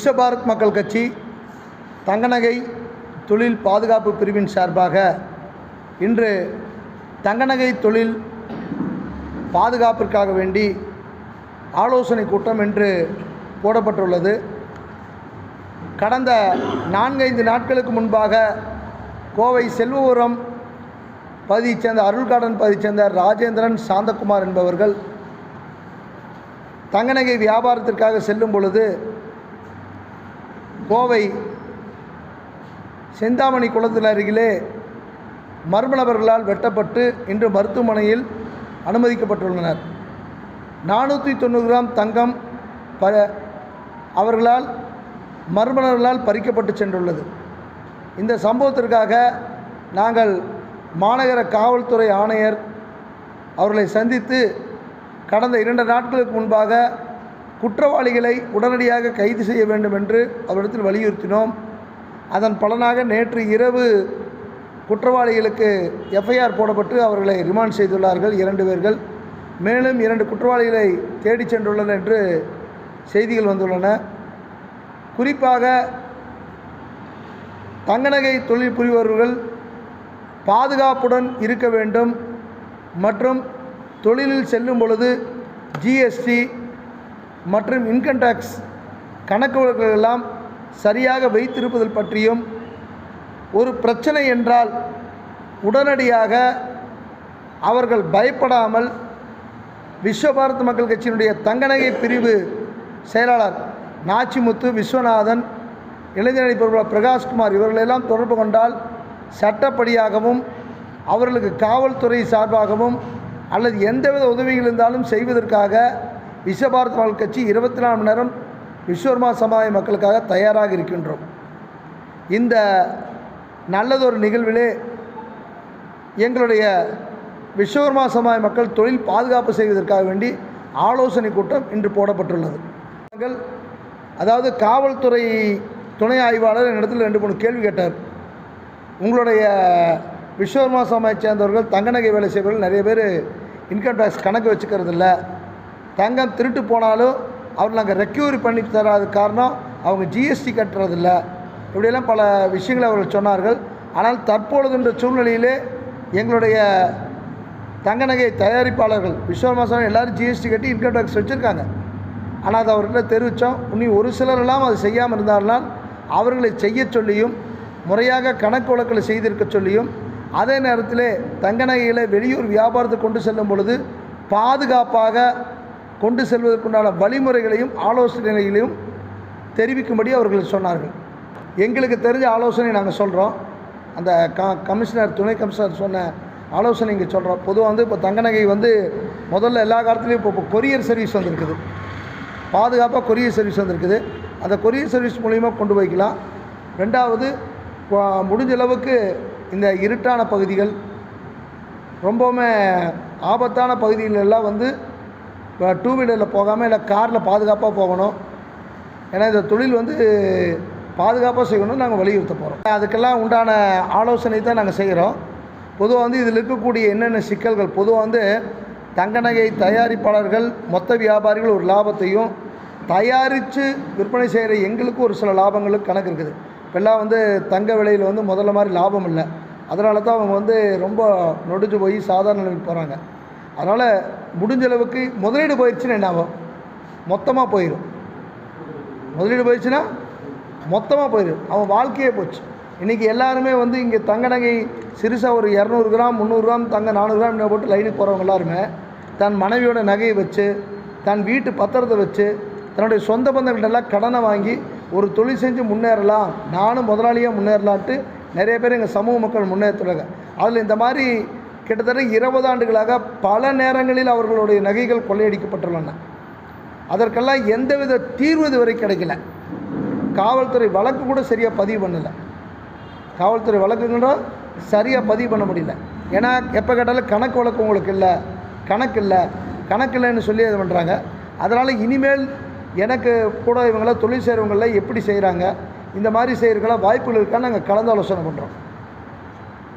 விஸ்வபாரத் மக்கள் கட்சி தங்கநகை தொழில் பாதுகாப்பு பிரிவின் சார்பாக இன்று தங்கநகை தொழில் பாதுகாப்பிற்காக வேண்டி ஆலோசனை கூட்டம் என்று போடப்பட்டுள்ளது. கடந்த நான்கைந்து நாட்களுக்கு முன்பாக கோவை செல்வபுரம் பகுதியைச் சேர்ந்த அருள்காடன் பகுதியைச் சேர்ந்த ராஜேந்திரன் சாந்தகுமார் என்பவர்கள் தங்கநகை வியாபாரத்திற்காக செல்லும் பொழுது கோவை செந்தாமணி குளத்தில் அருகிலே மர்ம நபர்களால் வெட்டப்பட்டு இன்று மருத்துவமனையில் அனுமதிக்கப்பட்டுள்ளனர். நானூற்றி தொண்ணூறு கிராம் தங்கம் ப அவர்களால் மர்மணர்களால் பறிக்கப்பட்டு சென்றுள்ளது. இந்த சம்பவத்திற்காக நாங்கள் மாநகர காவல்துறை ஆணையர் அவர்களை சந்தித்து கடந்த இரண்டு நாட்களுக்கு முன்பாக குற்றவாளிகளை உடனடியாக கைது செய்ய வேண்டும் என்று அவரிடத்தில் வலியுறுத்தினோம். அதன் பலனாக நேற்று இரவு குற்றவாளிகளுக்கு எஃப்ஐஆர் போடப்பட்டு அவர்களை ரிமாண்ட் செய்துள்ளார்கள் இரண்டு பேர்கள். மேலும் இரண்டு குற்றவாளிகளை தேடிச் சென்றுள்ளனர் என்று செய்திகள் வந்துள்ளன. குறிப்பாக தங்கநகை தொழில் புரிபவர்கள் பாதுகாப்புடன் இருக்க வேண்டும் மற்றும் தொழிலில் செல்லும் பொழுது ஜிஎஸ்டி மற்றும் இன்கம் டேக்ஸ் கணக்குகள் எல்லாம் சரியாக வைத்திருப்பதில் பற்றியும் ஒரு பிரச்சனை என்றால் உடனடியாக அவர்கள் பயப்படாமல் விஸ்வபாரத் மக்கள் கட்சியினுடைய தங்கநகை பிரிவு செயலாளர் நாச்சிமுத்து விஸ்வநாதன் இளைஞரணி பொருளாளர் பிரகாஷ்குமார் இவர்களெல்லாம் தொடர்பு கொண்டால் சட்டப்படியாகவும் அவர்களுக்கு காவல்துறை சார்பாகவும் அல்லது எந்தவித உதவிகள் இருந்தாலும் செய்வதற்காக விஸ்வபாரத் வாழ் கட்சி இருபத்தி நாலு மணி நேரம் விஸ்வர்மா சமுதாய மக்களுக்காக தயாராக இருக்கின்றோம். இந்த நல்லதொரு நிகழ்விலே எங்களுடைய விஸ்வகர்மா சமுதாய மக்கள் தொழில் பாதுகாப்பு செய்வதற்காக வேண்டி ஆலோசனை கூட்டம் இன்று போடப்பட்டுள்ளது. நாங்கள் அதாவது காவல்துறை துணை ஆய்வாளர் என்னிடத்தில் ரெண்டு மூணு கேள்வி கேட்டார். உங்களுடைய விஸ்வகர்மா சமுதாயை சேர்ந்தவர்கள் தங்க நகை வேலை செய்பவர்கள் நிறைய பேர் இன்கம் டேக்ஸ் கணக்கு வச்சுக்கிறது இல்லை தங்கம் திருட்டு போனாலும் அவர் நாங்கள் ரெக்யூரி பண்ணி தராது காரணம் அவங்க ஜிஎஸ்டி கட்டுறதில்ல. இப்படியெல்லாம் பல விஷயங்களை அவர்கள் சொன்னார்கள். ஆனால் தற்பொழுதுன்ற சூழ்நிலையிலே எங்களுடைய தங்க நகை தயாரிப்பாளர்கள் விஸ்வமாசம் எல்லோரும் ஜிஎஸ்டி கட்டி இன்கம் டேக்ஸ் வச்சுருக்காங்க. ஆனால் அது அவர்கிட்ட தெரிவித்தோம் இனி ஒரு சிலரெல்லாம் அது செய்யாமல் இருந்தார்களால் அவர்களை செய்ய சொல்லியும் முறையாக கணக்கு வழக்கில் செய்திருக்க சொல்லியும் அதே நேரத்தில் தங்க நகைகளை வெளியூர் வியாபாரத்தை கொண்டு செல்லும் பொழுது பாதுகாப்பாக கொண்டு செல்வதற்குண்டான வழிமுறைகளையும் ஆலோசனைகளையும் தெரிவிக்கும்படி அவர்கள் சொன்னார்கள். எங்களுக்கு தெரிஞ்ச ஆலோசனை நாங்கள் சொல்கிறோம் அந்த க கமிஷனர் துணை கமிஷனர் சொன்ன ஆலோசனை இங்கே சொல்கிறோம் பொதுவாக வந்து இப்போ தங்க நகை வந்து முதல்ல எல்லா காலத்துலேயும் இப்போ இப்போ கொரியர் சர்வீஸ் வந்திருக்குது. பாதுகாப்பாக கொரியர் சர்வீஸ் வந்திருக்குது. அந்த கொரியர் சர்வீஸ் மூலிமா கொண்டு போய்க்கலாம். ரெண்டாவது முடிஞ்ச அளவுக்கு இந்த இருட்டான பகுதிகள் ரொம்பவுமே ஆபத்தான பகுதிகளெல்லாம் வந்து இப்போ டூ வீலரில் போகாமல் இல்லை காரில் பாதுகாப்பாக போகணும். ஏன்னா இந்த தொழில் வந்து பாதுகாப்பாக செய்யணும்னு நாங்கள் வலியுறுத்த போகிறோம் அதுக்கெல்லாம் உண்டான ஆலோசனை தான் நாங்கள் செய்கிறோம் பொதுவாக வந்து இதில் இருக்கக்கூடிய என்னென்ன சிக்கல்கள் பொதுவாக வந்து தங்க நகை தயாரிப்பாளர்கள் மொத்த வியாபாரிகள் ஒரு லாபத்தையும் தயாரித்து விற்பனை செய்கிற எங்களுக்கும் ஒரு சில லாபங்களுக்கு கணக்கு இருக்குது. இப்போல்லாம் வந்து தங்க விலையில் வந்து முதல்ல மாதிரி லாபம் இல்லை. அதனால தான் அவங்க வந்து ரொம்ப நொடிஞ்சு போய் சாதாரண நிலைக்கு போகிறாங்க அதனால் முடிஞ்ச அளவுக்கு முதலீடு போயிடுச்சுன்னா என்ன ஆகும்? மொத்தமாக போயிடும் முதலீடு போயிடுச்சுன்னா மொத்தமாக போயிடும் அவன் வாழ்க்கையே போச்சு. இன்றைக்கி எல்லாருமே வந்து இங்கே தங்க நகை சிறுசாக ஒரு இரநூறு கிராம் முந்நூறு கிராம் தங்க நானூறு கிராம் என்ன போட்டு லைனுக்கு போகிறவங்க எல்லாருமே தன் மனைவியோட நகையை வச்சு தன் வீட்டு பத்திரத்தை வச்சு தன்னுடைய சொந்த பந்தங்கள்ட்டெல்லாம் கடனை வாங்கி ஒரு தொழில் செஞ்சு முன்னேறலாம். நானும் முதலாளியாக முன்னேறலான்ட்டு நிறைய பேர் எங்கள் சமூக மக்கள் முன்னேற்றுறாங்க அதில் இந்த மாதிரி கிட்டத்தட்ட இருபது ஆண்டுகளாக பல நேரங்களில் அவர்களுடைய நகைகள் கொள்ளையடிக்கப்பட்டுள்ளன. அதற்கெல்லாம் எந்தவித தீர்வு இதுவரை கிடைக்கல. காவல்துறை வழக்கு கூட சரியாக பதிவு பண்ணலை. காவல்துறை வழக்குங்களும் சரியாக பதிவு பண்ண முடியல. ஏன்னா எப்போ கேட்டாலும் கணக்கு வழக்கு உங்களுக்கு இல்லை கணக்கு இல்லை கணக்கு இல்லைன்னு சொல்லி இது பண்ணுறாங்க அதனால் இனிமேல் எனக்கு கூட இவங்களாம் தொழில் செய்கிறவங்கள எப்படி செய்கிறாங்க இந்த மாதிரி செய்கிறதுக்கெல்லாம் வாய்ப்புகள் இருக்கான்னு நாங்கள் கலந்து ஆலோசனை பண்ணுறோம்